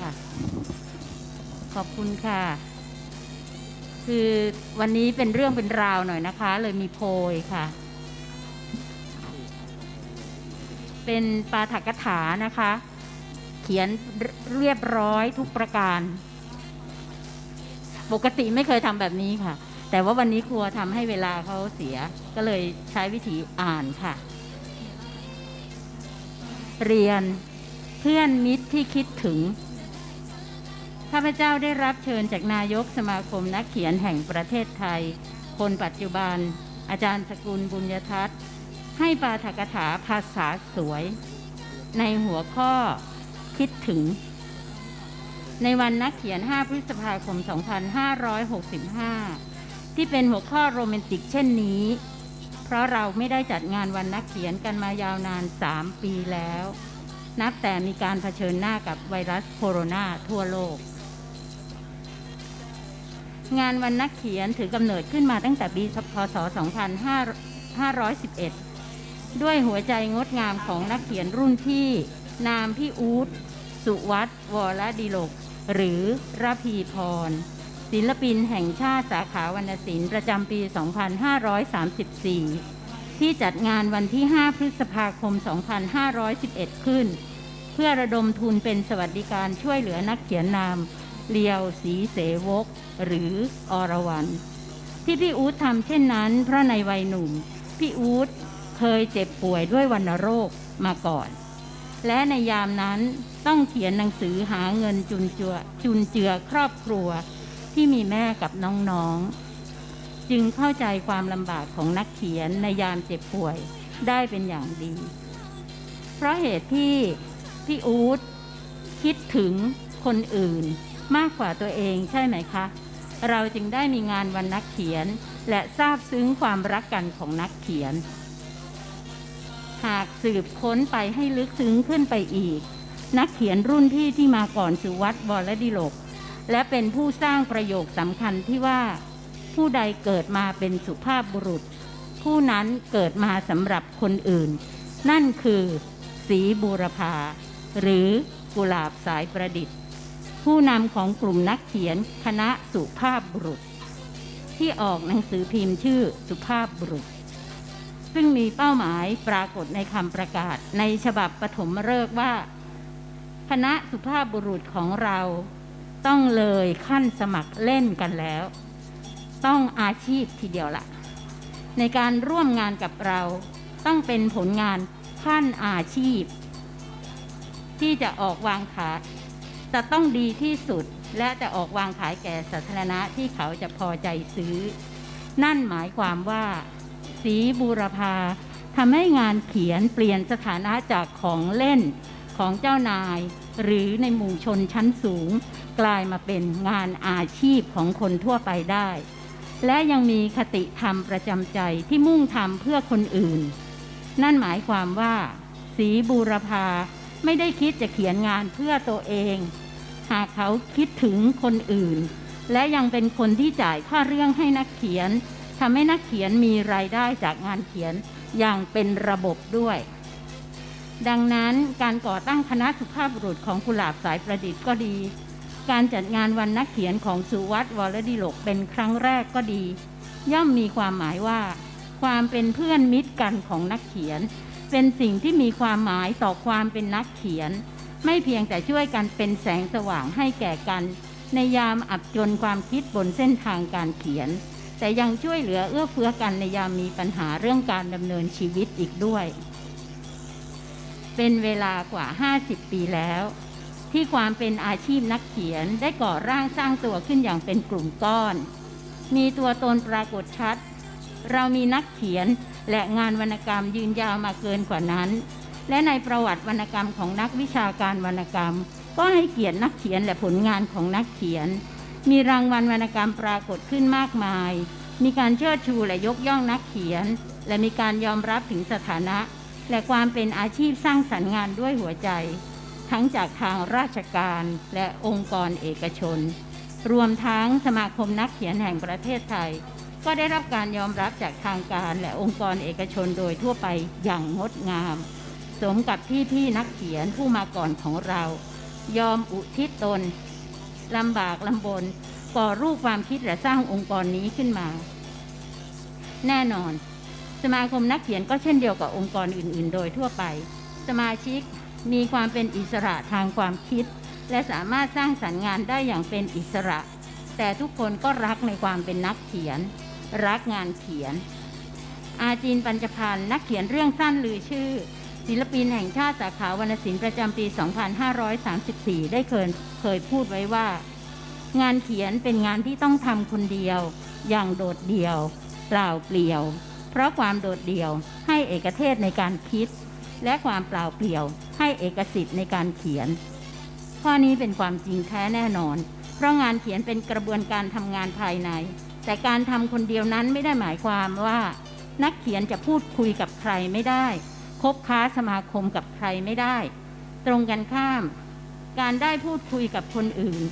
ค่ะ ขอบคุณค่ะ คือวันนี้เป็นเรื่องเป็นราวหน่อยนะคะ เลยมีโพยค่ะ เป็นปาฐกถานะคะ เขียนเรียบร้อยทุกประการ ปกติไม่เคยทำแบบนี้ค่ะ แต่ว่าวันนี้ครัวทำให้เวลาเขาเสีย ก็เลยใช้วิธีอ่านค่ะ เรียน เพื่อนมิตรที่คิดถึง ข้าพเจ้าได้รับเชิญจากนายกสมาคมนักเขียนแห่งประเทศไทย คนปัจจุบัน อาจารย์สกุลบุญยทัศน์ ให้ปาฐกถาภาษาสวย ในหัวข้อคิดถึง ในวันนักเขียน 5 พฤษภาคม 2565ที่เป็นหัวข้อโรแมนติกเช่นนี้ เพราะเราไม่ได้จัดงานวันนักเขียนกันมายาวนาน 3 ปีแล้ว นับแต่มีการเผชิญหน้ากับไวรัสโคโรนาทั่วโลก งานวันนักเขียนถือกำเนิดขึ้นมาตั้งแต่ปีพศ 2511 ด้วยหัวใจงดงามของนักเขียนรุ่นพี่ นามพี่อูดสุวัตวรดิโลก หรือระพีพร ศิลปินแห่งชาติสาขาวรรณศิลป์ประจำปี 2534 ที่จัดงานวันที่ 5 พฤษภาคม 2511 ขึ้น เพื่อระดมทุนเป็นสวัสดิการช่วยเหลือนักเขียนนามเลียวสีเสวก หรืออรวรรณที่พี่อู๊ดทำเช่นนั้น เพราะในวัยหนุ่ม พี่อู๊ดเคยเจ็บป่วยด้วยวัณโรคมาก่อน และในยามนั้นต้องเขียนหนังสือหาเงินจุนเจือจุนเจือครอบครัวที่มีแม่กับน้องๆ จึงเข้าใจความลำบากของนักเขียนในยามเจ็บป่วยได้เป็นอย่างดี เพราะเหตุที่พี่อู๊ดคิดถึงคนอื่นมากกว่าตัวเองใช่ไหมคะ เราจึงได้มีงานวันนักเขียน และทราบซึ้งความรักกันของนักเขียน หากสืบค้นไปให้ลึกซึ้งขึ้นไปอีก นักเขียนรุ่นที่ที่มาก่อนสุวัตวรดิโลก และเป็นผู้สร้างประโยคสำคัญที่ว่า ผู้ใดเกิดมาเป็นสุภาพบุรุษ ผู้นั้นเกิดมาสำหรับคนอื่น นั่นคือ สีบูรพาหรือกุหลาบสายประดิษฐ์ ผู้นำของกลุ่มนักเขียนคณะสุภาพบุรุษ ที่ออกหนังสือพิมพ์ชื่อสุภาพบุรุษ ซึ่งมีเป้าหมายปรากฏในคำประกาศในฉบับปฐมฤกษ์ว่า คณะสุภาพบุรุษของเราต้องเลยขั้นสมัครเล่นกันแล้ว ต้องอาชีพทีเดียวละในการร่วมงานกับเราต้องเป็นผลงานขั้นอาชีพ ที่จะออกวางขายจะต้องดีที่สุดและจะออกวางขายแก่สาธารณะที่เขาจะพอใจซื้อ นั่นหมายความว่าสีบูรพาทำให้งานเขียนเปลี่ยนสถานะจากของเล่นของเจ้านาย หรือในหมู่ชนชั้นสูง กลายมาเป็นงานอาชีพของคนทั่วไปได้ และยังมีคติธรรมประจำใจที่มุ่งทำเพื่อคนอื่น นั่นหมายความว่าสีบูรพาไม่ได้คิดจะเขียนงานเพื่อตัวเอง หากเขาคิดถึงคนอื่น และยังเป็นคนที่จ่ายค่าเรื่องให้นักเขียนทำให้นักเขียนมีรายได้จากงานเขียนอย่างเป็นระบบด้วย ดังนั้นการก่อตั้งคณะสุภาพบุรุษของกุหลาบสายประดิษฐ์ก็ดี การจัดงานวันนักเขียนของสุวัตวรดิโลกเป็นครั้งแรกก็ดี ย่อมมีความหมายว่า ความเป็นเพื่อนมิตรกันของนักเขียน เป็นสิ่งที่มีความหมายต่อความเป็นนักเขียน ไม่เพียงแต่ช่วยกันเป็นแสงสว่างให้แก่กัน ในยามอับจนความคิดบนเส้นทางการเขียน แต่ยังช่วยเหลือเอื้อเฟื้อกันในยามมีปัญหาเรื่องการดำเนินชีวิตอีกด้วย เป็นเวลากว่า 50 ปีแล้ว ที่ความเป็นอาชีพนักเขียนได้ก่อร่างสร้างตัวขึ้นอย่างเป็นกลุ่มก้อน มีตัวตนปรากฏชัด เรามีนักเขียนและงานวรรณกรรมยืนยาวมาเกินกว่านั้น และในประวัติวรรณกรรมของนักวิชาการวรรณกรรม ก็ให้เกียรตินักเขียนและผลงานของนักเขียน มีรางวัลวรรณกรรมปรากฏขึ้นมากมาย มีการเชิดชูและยกย่องนักเขียน และมีการยอมรับถึงสถานะ และความเป็นอาชีพสร้างสรรค์งานด้วยหัวใจ ทั้งจากทางราชการและองค์กรเอกชน รวมทั้งสมาคมนักเขียนแห่งประเทศไทย ก็ได้รับการยอมรับจากทางการและองค์กรเอกชนโดยทั่วไปอย่างงดงาม สมกับที่พี่นักเขียนผู้มาก่อนของเรา ยอมอุทิศตนลำบากลำบนก่อรูปความคิดและสร้างองค์กรนี้ขึ้นมา แน่นอน สมาคมนักเขียนก็เช่นเดียวกับองค์กรอื่น ๆ โดยทั่วไป สมาชิก มีความเป็นอิสระทางความคิด และสามารถสร้างสรรค์งานได้อย่างเป็นอิสระ แต่ทุกคนก็รักในความเป็นนักเขียน รักงานเขียน อาจีนปัญจพันธ์นักเขียนเรื่องสั้นลือชื่อ ศิลปินแห่งชาติสาขาวรรณศิลป์ประจำปี 2534 ได้เคยเคยพูดไว้ว่า งานเขียนเป็นงานที่ต้องทำคนเดียว อย่างโดดเดี่ยวเปล่าเปลี่ยว เพราะความโดดเดี่ยวให้เอกเทศในการคิดและความเปล่าเปลี่ยว ให้เอกสิทธิ์ในการเขียน ข้อนี้เป็นความจริงแท้แน่นอน เพราะงานเขียนเป็นกระบวนการทำงานภายใน แต่การทำคนเดียวนั้นไม่ได้หมายความว่า นักเขียนจะพูดคุยกับใครไม่ได้ คบค้าสมาคมกับใครไม่ได้ ตรงกันข้าม การได้พูดคุยกับคนอื่น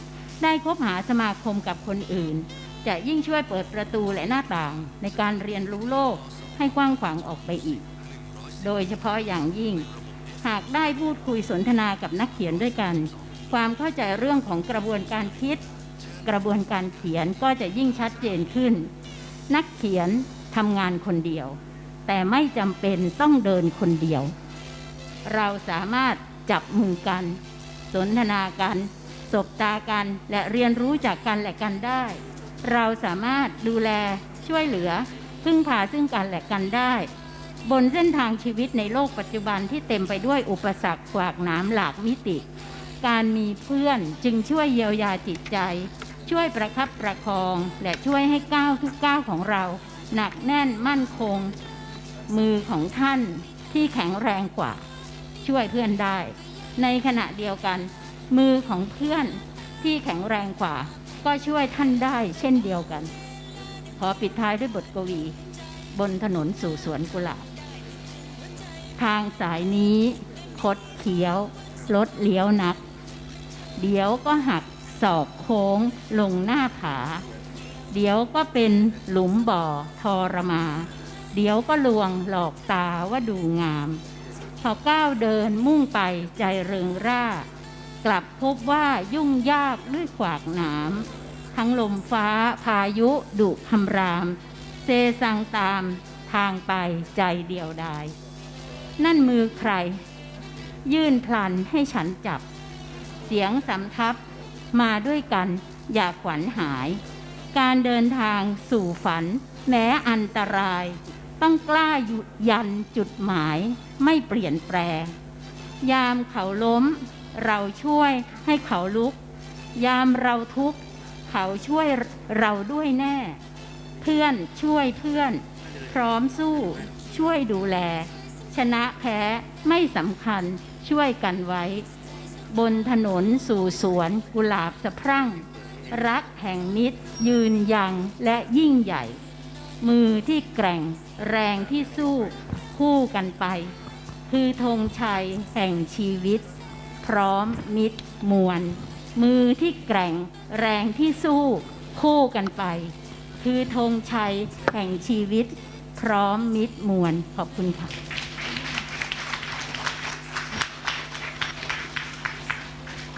ได้คบหาสมาคมกับคนอื่น จะยิ่งช่วยเปิดประตูและหน้าต่างในการเรียนรู้โลกให้กว้างขวางออกไปอีก โดยเฉพาะอย่างยิ่ง หากได้พูดคุยสนทนากับนักเขียนด้วยกัน ความเข้าใจเรื่องของกระบวนการคิด กระบวนการเขียนก็จะยิ่งชัดเจนขึ้น นักเขียนทำงานคนเดียว แต่ไม่จำเป็นต้องเดินคนเดียว เราสามารถจับมือกัน สนทนากัน สบตากันและเรียนรู้จากกันและกันได้ เราสามารถดูแลช่วยเหลือ พึ่งพาซึ่งกันและกันได้ บนเส้นทางชีวิตในโลกปัจจุบันที่เต็มไปด้วยอุปสรรคขวากหน้ำหลากมิติ การมีเพื่อนจึงช่วยเยียวยาจิตใจ ช่วยประคับประคอง และช่วยให้ก้าวทุกก้าวของเรา หนักแน่นมั่นคง มือของท่านที่แข็งแรงกว่า ช่วยเพื่อนได้ ในขณะเดียวกัน มือของเพื่อนที่แข็งแรงกว่า ก็ช่วยท่านได้เช่นเดียวกัน ขอปิดท้ายด้วยบทกวี บนถนนสู่สวนกุหลาบ ทางสายนี้คดเขียวรถเลี้ยวนัก เดี๋ยวก็หักศอกโค้งลงหน้าผา เดี๋ยวก็เป็นหลุมบ่อทรมา เดี๋ยวก็ลวงหลอกตาว่าดูงาม พอก้าวเดินมุ่งไปใจเริงร่า กลับพบว่ายุ่งยากด้วยขวากหนามทั้งลมฟ้าพายุดุคำราม เซซังตามทางไปใจเดียวดาย นั่นมือใคร ยื่นพลันให้ฉันจับ เสียงสำทับมาด้วยกันอย่าขวัญหาย การเดินทางสู่ฝัน แม้อันตราย ต้องกล้าหยุดยันจุดหมายไม่เปลี่ยนแปลงยามเขาล้ม เราช่วยให้เขาลุก ยามเราทุกข์เขาช่วยเราด้วยแน่ เพื่อนช่วยเพื่อน พร้อมสู้ช่วยดูแล ชนะแพ้ไม่สำคัญช่วยกันไว้ บนถนนสู่สวนกุหลาบสะพรั่ง รักแห่งมิตรยืนยังและยิ่งใหญ่ มือที่แกร่งแรงที่สู้คู่กันไป คือธงชัยแห่งชีวิต พร้อมมิตรมวลมือที่แกร่งแรงที่สู้คู่กันไป คือธงชัยแห่งชีวิต พร้อมมิตรมวลขอบคุณค่ะ